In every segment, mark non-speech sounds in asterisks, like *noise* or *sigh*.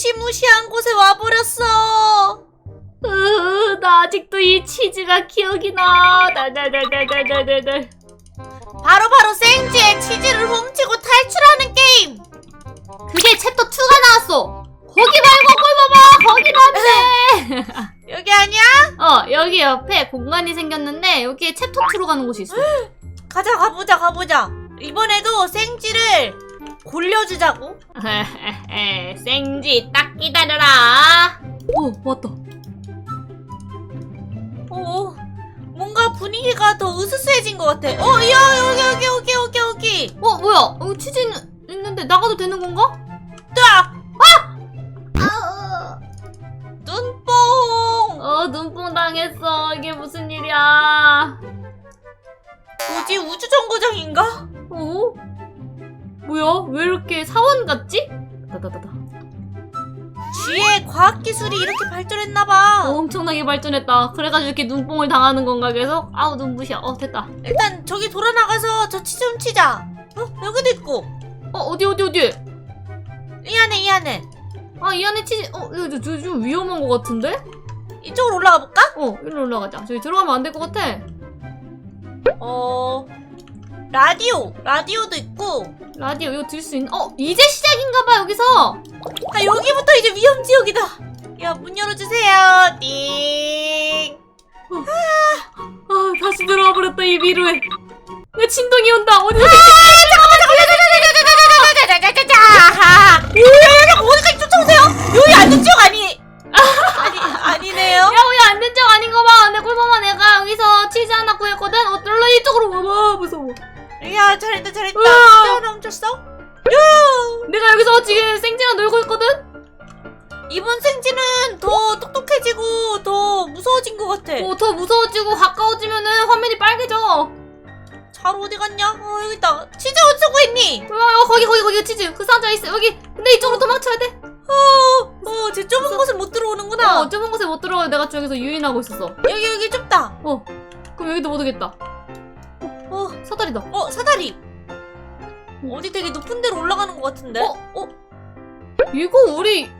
무시무시한 곳에 와버렸어. 으, 나 아직도 이 치즈가 기억이 나. 달달달달달달달. 바로바로 생지에 치즈를 훔치고 탈출하는 게임. 그게 챕터 2가 나왔어. 거기 말고 꿀 봐봐. 거기 맞네. *laughs* 여기 아니야? 어, 여기 옆에 공간이 생겼는데 여기에 챕터 2로 가는 곳이 있어. *gasps* 가자 가보자 가보자. 이번에도 생지를 골려주자고. *laughs* 생지 딱 기다려라. 오, 왔다. 오, 뭔가 분위기가 더 으스스해진 것 같아. 어, 야 여기 여기 여기 여기 여기. 어, 뭐야? 여기 치즈 있는- 있는데 나가도 되는 건가? 딱. 아! 눈뽕. 어, 눈뽕 당했어. 이게 무슨 일이야? 뭐지 우주 정거장인가? 어? 뭐야? 왜 이렇게 사원 같지? 다다다다. 쥐의 과학 기술이 이렇게 발전했나봐. 어, 엄청나게 발전했다. 그래가지고 이렇게 눈뽕을 당하는 건가 계속? 아우 눈부셔. 어 됐다. 일단 저기 돌아 나가서 저 치즈 훔치자. 어 여기도 있고. 어 어디 어디 어디? 이 안에 이 안에. 아 이 안에 치즈. 어 이거 좀, 좀, 좀 위험한 것 같은데? 이쪽으로 올라가 볼까? 어 일로 올라가자. 저기 들어가면 안 될 것 같아. 어 라디오 라디오도 있고. 라디오 이거 들 수 있는? 어 이제 시작인가봐 여기서. 아 여기부터 이제 위험 지역이다. 야 문 열어주세요. 띵. 아 다시 들어와 버렸다 이 미루에. 야 진동이 온다. 어디서? 자자자자자자자자자자. 오야야야 어디까지 쫓아오세요? 여기 안전 지역 아니. 아니 야 잘했다 잘했다. 으아. 진짜 하나 훔쳤어? 내가 여기서 지금 생지랑 놀고 있거든. 이번 생지는 더 똑똑해지고 더 무서워진 것 같아. 어, 더 무서워지고 가까워지면은 화면이 빨개져. 잘 어디 갔냐? 어 여기 있다. 치즈 어디 쓰고 있니? 어, 어, 거기 거기 거기 치즈 그 상자 있어 여기. 근데 이쪽으로 도망쳐야 돼. 어, 어, 제 좁은 곳은 못 들어오는구나. 어, 좁은 곳에 못 들어가. 내가 저기서 유인하고 있었어. 여기 여기 좁다. 어, 그럼 여기도 못 오겠다. 어, 사다리다. 어 사다리. 어디 되게 높은 데로 올라가는 것 같은데? 어? 어? 이거 우리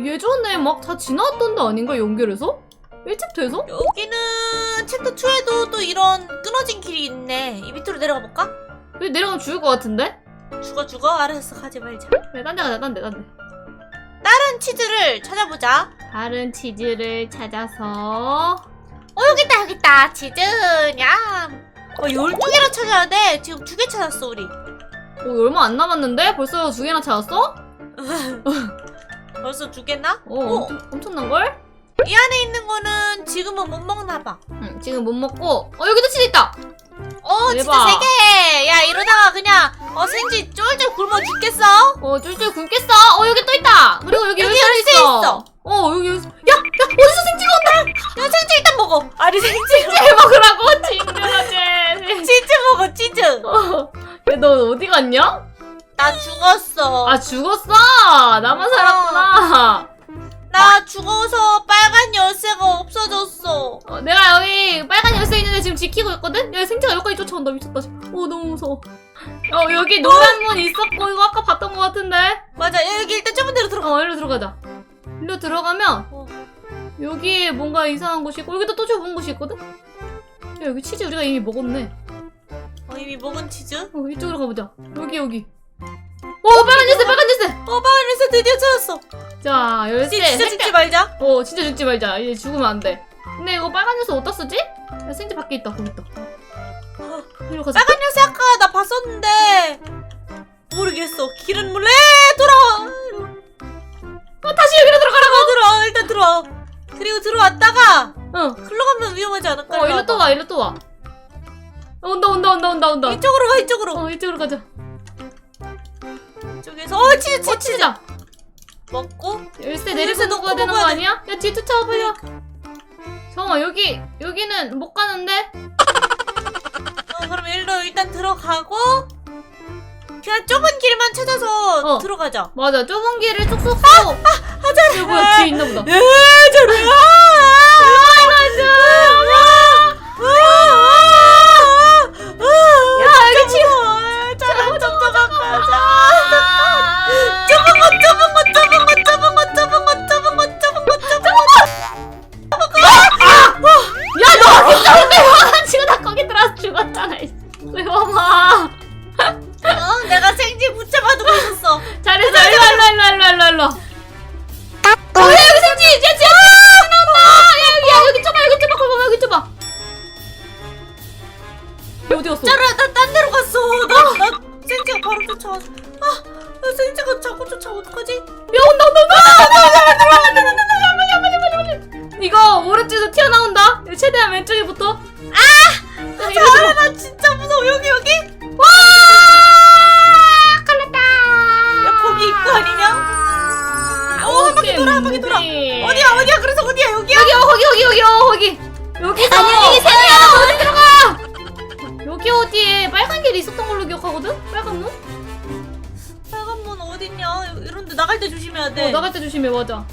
예전에 막 다 지나왔던 데 아닌가 연결해서? 1챕터에서? 여기는 챕터 2에도 또 이런 끊어진 길이 있네. 이 밑으로 내려가 볼까? 여기 내려가면 죽을 것 같은데? 죽어 죽어. 알았어 가지 말자. 그래, 딴데 가자, 딴 데, 딴 데. 다른 치즈를 찾아보자. 다른 치즈를 찾아서. 어 여기 있다 여기 있다. 치즈 냠. 어 12개나 찾아야 돼. 지금 두 개 찾았어 우리. 어, 얼마 안 남았는데? 벌써 두 개나 찾았어? *laughs* 벌써 두 개나? 어, 엄청, 엄청난걸? 이 안에 있는 거는 지금은 못 먹나 봐. 응, 지금 못 먹고. 어, 여기도 치즈 있다! 어, 진짜 대박. 세 개. 야, 이러다가 그냥 어 생지 쫄쫄 굶어 죽겠어. 어, 쫄쫄 굶겠어! 어, 여기 또 있다! 그리고 여기 여기 열쇠 열쇠 있어! 있어. 어, 여기 열쇠. 야! 야! 어디서 생지가 온다! 야, 생지 일단 먹어. 아니 생지. 치즈 먹으라고! 징그러지! 치즈 먹어, 치즈. 어, 야, 너 어디 갔냐? 나 죽었어. 아, 죽었어! 나만 살았구나! 나 죽어서 빨간 열쇠가 없어졌어. 어, 내가 여기 빨간 열쇠 있는데 지금 지키고 있거든? 야, 생지가 여기까지 쫓아온다. 미쳤다. 어, 너무 무서워. 어, 여기 노란 문 있었고, 이거 아까 봤던 것 같은데? 맞아, 여기 일단 좁은 데로 들어가. 어, 일로 들어가자. 일로 들어가면, 어. 여기에 뭔가 이상한 곳이 있고, 여기도 또 좁은 곳이 있거든? 야, 여기 치즈 우리가 이미 먹었네. 어, 이미 먹은 치즈. 어, 이쪽으로 가보자. 여기, 여기. 어, 빨간 열쇠, 빨간 열쇠! 어, 빨간 열쇠 드디어 찾았어. 자, 열쇠. 진짜, 진짜 햇볕- 죽지 말자. 어, 진짜 죽지 말자. 이제 죽으면 안 돼. 근데 이거 빨간 열쇠 어디다 쓰지? 야, 생지 밖에 있다, 거기 있다. 어, 이리로 가자. 빨간 열쇠 아까 나 봤었는데 모르겠어. 길은 몰래 돌아와. 어, 다시 여기로 들어가라고! 들어가, 들어와. 일단 들어와. 그리고 들어왔다가 응. 흘러가면 위험하지 않을까? 어, 일로 또 와, 일로 또 와. 어, 온다, 온다, 온다, 온다, 온다. 이쪽으로 가, 이쪽으로. 어, 이쪽으로 가자. 이쪽에서 어, 치즈, 치즈, 어, 치즈. 치즈다. 먹고 열쇠 내리고 넣고 먹어야 되는 거 먹어야 돼. 아니야? 야, 뒤 쫓아와, 빨리 와. 잠깐만, 여기, 여기는 못 가는데? 어, 그럼 일로 일단 들어가고 그냥 좁은 길만 찾아서 어. 들어가자. 맞아, 좁은 길을 쑥쑥 쏘. 하자. 야, 뭐야, 뒤에 있나 보다. 에, 저리 와. 야, 나 생지가 자꾸 쫓아 어떡하지? 야, 온다, 온다, 온다! 이거 오른쪽에서 튀어나온다. 최대한 왼쪽에 붙어. 아! 자, 자라, 나 진짜 무서워. 여기, 여기. 와! 걸렸다! 야, 거기 입구 아니냐? 어, 한 바퀴 돌아, 한 바퀴 돌아. 어디야, 어디야? 그래서 어디야? 여기야? 여기, 어, 거기, 여기, 어, 거기. 여기서. 안녕히 계세요. 야, 어디 들어가? 여기 어디에 빨간 길이 있었던 걸로 기억하거든? 빨간 문? 어딨냐? 이런데 나갈 때 조심해야 돼. 어, 나갈 때 조심해, 맞아. 어,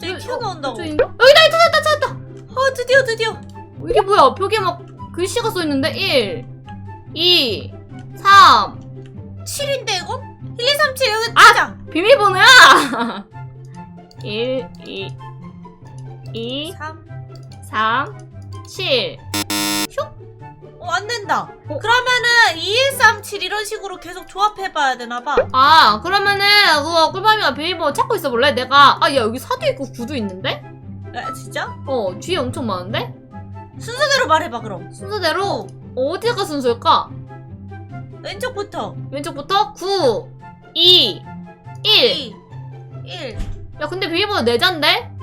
튀어나온다고. 저기인가? 여기다, 찾았다, 찾았다. 아, 드디어, 드디어. 이게 뭐야? 벽에 막 글씨가 써 있는데 1, 2, 3. 7인데, 이거? 1, 2, 3, 7, 여기 아! 찾아. 비밀번호야! 1, 2, 2, 3. 3, 7. 어, 안 된다. 어? 그러면은 2, 1, 3, 7 이런 식으로 계속 조합해봐야 되나봐. 아, 그러면은 그거 꿀밤이가 비밀번호 찾고 있어 볼래? 내가 아, 야 여기 사도 있고 구도 있는데? 야, 진짜? 어, 뒤에 엄청 많은데? 순서대로 말해봐, 그럼. 순서대로 어디가 순서일까? 왼쪽부터. 왼쪽부터 9, 2, 1. 2, 1. 야, 근데 비밀번호 4잔데?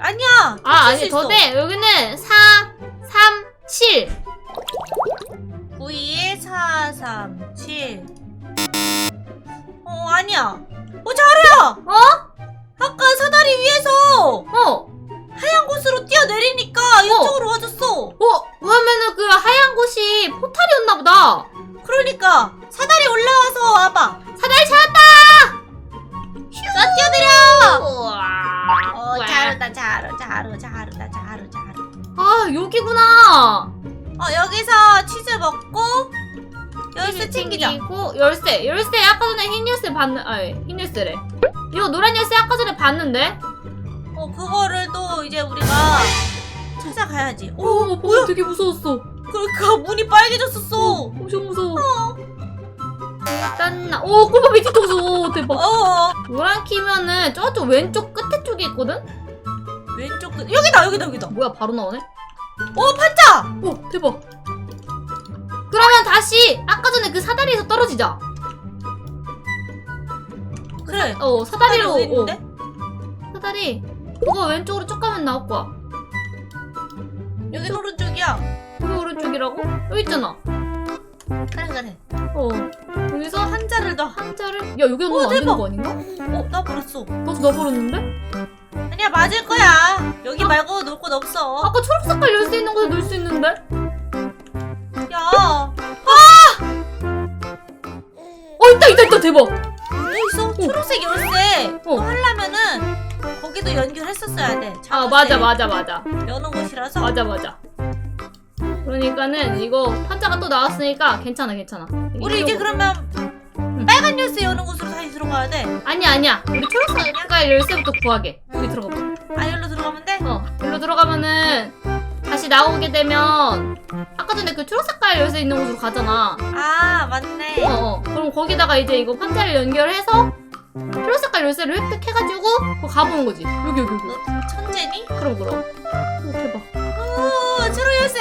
아니야. 아, 아니 더 돼. 여기는 4, 3, 7. 9, 2, 1, 4, 3, 7. 어, 아니야. 어, 자루야! 어? 아까 사다리 위에서 어. 하얀 곳으로 뛰어내리니까 이쪽으로 와줬어. 어, 그러면은 그 하얀 곳이 포탈이었나 보다. 그러니까 사다리 올라와서 와봐. 사다리 찾았다! 자, 뛰어내려! 우와. 어, 자루다, 자루, 자루, 자루다, 자루, 자루. 아, 여기구나. 어, 여기서 치즈 먹고 열쇠 챙기자. 챙기고 열쇠. 열쇠 아까 전에 흰 열쇠 봤는 아니, 흰 열쇠래. 이거 노란 열쇠 아까 전에 봤는데. 어, 그거를 또 이제 우리가 찾아가야지. 오, 어, 뭐야? 되게 무서웠어. 그러니까 문이 빨개졌었어. 엄청 무서워. 일단 나. 오, 뒤통수. 오, 대박. 어, 노란 키면은 저쪽 왼쪽 끝에 쪽에 있거든? 왼쪽 끝. 여기다, 여기다, 여기다. 뭐야, 바로 나오네? 어, 판자! 오, 대박. 그러면 다시 아까 전에 그 사다리에서 떨어지자. 그래. 어, 사다리로. 어디 어, 있는데? 사다리. 그거 왼쪽으로 쭉 가면 나올 거야. 여기 오른쪽이야. 그게 오른쪽이라고? 여기 있잖아. 그래, 그래. 어. 여기서 한 한자를 더. 한자를. 야, 여기 넣으면 어, 안 되는 대박. 거 아닌가? 어, 나 버렸어. 벌써 넣어버렸는데? 아니야, 맞을 거야. 여기 말고 놀 곳 없어. 아까 초록 색깔 열수 있는 곳에 넣을 수 있는데? 야, 어, 있다, 있다, 있다, 대박. 여기 있어. 초록색 열쇠. 어. 또 하려면은 거기도 연결했었어야 돼. 아, 맞아, 맞아, 맞아. 여는 곳이라서. 맞아, 맞아. 그러니까는 이거 판자가 또 나왔으니까 괜찮아, 괜찮아. 우리 이제 그러면 빨간 열쇠 여는 곳으로 다시 들어가야 돼. 아니야, 아니야. 우리 초록 색깔 열쇠부터 구하게. 들어가 봐. 아, 여기로 들어가면 돼? 어, 일로 들어가면은 다시 나오게 되면 아까 전에 그 초록 색깔 열쇠 있는 곳으로 가잖아. 아, 맞네. 어, 어. 그럼 거기다가 이제 이거 판자를 연결해서 초록 색깔 열쇠를 획득해가지고 그거 가보는 거지. 여기, 여기, 여기. 너 천재니? 그럼, 그럼. 오, 대박. 오, 초록 열쇠.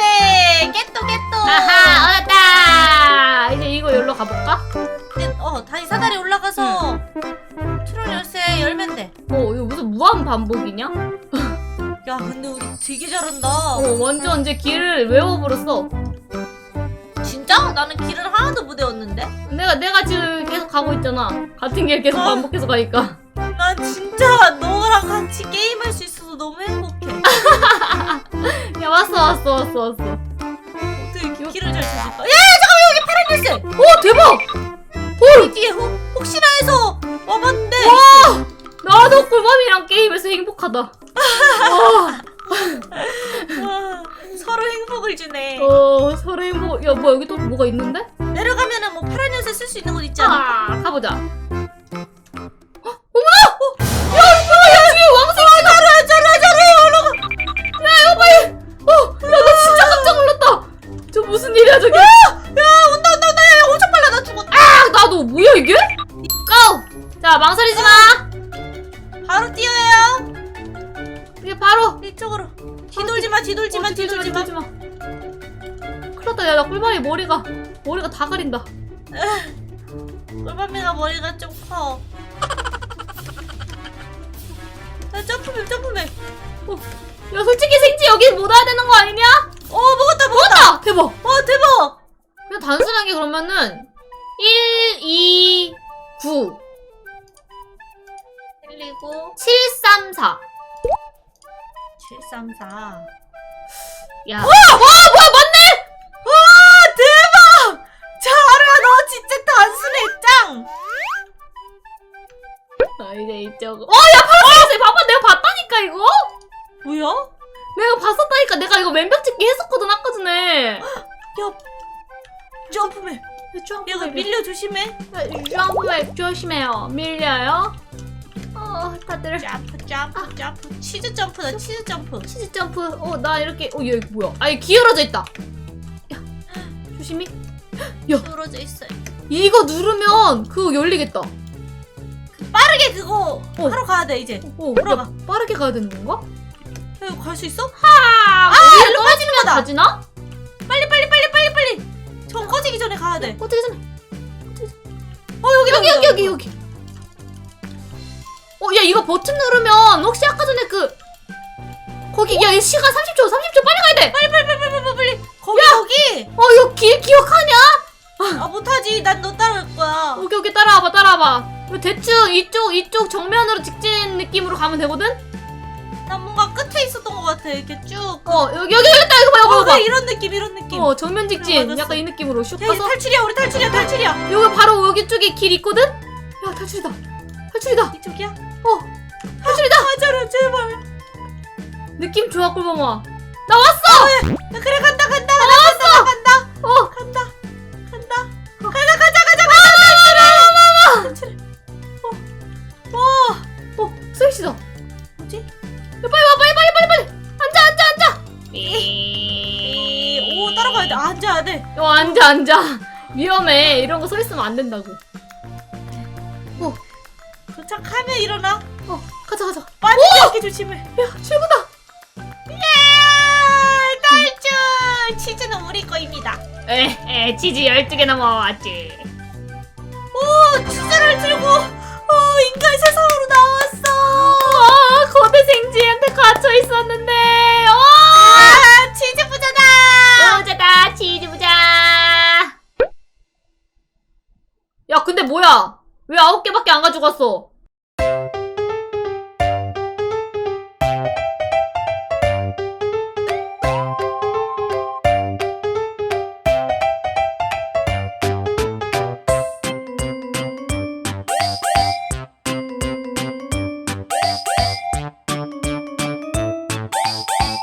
깨또 깨또. 아하, 얻었다! 이제 이거 열로 가볼까? 근데, 어, 다시 사다리 올라가서 초록 열면 돼. 어, 이거 무슨 무한 반복이냐? 야, 근데 우리 되게 잘한다. 어, 완전 이제 길을 외워버렸어. 진짜? 나는 길을 하나도 못 외웠는데? 내가, 내가 지금 계속 가고 있잖아. 같은 길 계속 어. 반복해서 가니까. 난 진짜 너랑 같이 게임할 수 있어서 너무 행복해. *laughs* 야, 왔어, 왔어, 왔어, 왔어. 어떻게 이렇게 길을 잘 찾을까? 야, 잠깐만, 여기 파란 열쇠! 오, 대박! 여기 뒤에 혹, 혹시나 해서. 꿀밤이랑 게임에서 행복하다. 와, 와, 서로 행복을 주네. 어, 서로 행복. 야, 뭐야, 여기 또 뭐가 있는데? 내려가면은 뭐 파란 열쇠 쓸수 있는 곳 있잖아. 아, 가보자. 머리가 다 가린다. 꿀밤이가 머리가 좀 커 야 점프맨 점프맨 야 솔직히 생지 여기 못 와야 되는 거 아니냐? 어 먹었다 먹었다 먹었다! 대박! 와 대박 그냥 단순하게 그러면은 1, 2, 9, 그리고 7, 3, 4 734 야. 와! 와! 뭐야 맞네! 짱! 아 이제 이쪽 어 야 파란색 봐봐 내가 봤다니까 이거? 뭐야? 내가 봤었다니까. 내가 이거 왼벽 찍기 했었거든 아까 전에. 야 점프맨. 얘가 밀려 조심해. 점프백 조심해요. 밀려요. 어 다들. 점프 점프 점프. 치즈 점프다 치즈 점프. 치즈 점프. 어 나 이렇게. 어 얘 이거 뭐야? 아얘 기울어져 있다. 야 조심히. 떨어져 있어요 이거 누르면 그거 열리겠다 빠르게 그거 어. 하러 가야 돼 이제 어, 들어가. 야, 빠르게 가야 되는 건가? 갈 수 있어? 아, 아, 일로 빠지면 거다. 가지나? 빨리 빨리 빨리 빨리 빨리 전 꺼지기 전에 가야 돼 어떻게 전에? 어 여기 여기 여기 여기 여기. 어, 야 이거 버튼 누르면 혹시 아까 전에 그 거기 야이 시간 30초 30초 빨리 가야 돼. 빨리 빨리 빨리 빨리 빨리 빨리 아 못하지 난 너 따라갈 거야. 오케이 오케이. 따라와봐 따라와봐. 이거 대충 이쪽 이쪽 정면으로 직진 느낌으로 가면 되거든? 난 뭔가 끝에 있었던 것 같아. 이렇게 쭉 어 여기 여기 여기 있다. 이거 봐 어, 이거 봐. 그래, 이런 느낌 이런 느낌. 어 정면 직진. 맞았어. 약간 이 느낌으로 슉야 이거 가서 탈출이야 우리 탈출이야 탈출이야. 여기 바로 여기 쪽에 길 있거든? 야 탈출이다. 탈출이다. 이쪽이야? 어 탈출이다. 맞아라 제발. 느낌 좋아 꿀범아 나 왔어! 야, 그래 간다 간다 간다 간다 앉아, 앉아. 위험해. 이런 거 서 있으면 안 된다고. 도착하면 일어나 어, 가자, 가자. 빠지지 않게 조심해 야, 출구다. 예 탈출 치즈는 우리 거입니다 에, 에, 치즈 12개 넘어왔지. 오 치즈를 들고 어 인간 세상으로 나왔어 아, 거대 생쥐한테 갇혀 있었는데. 어, 아 치즈 부자다 부자다, 치즈 부자. 뭐야? 왜 아홉 개밖에 안 가져갔어?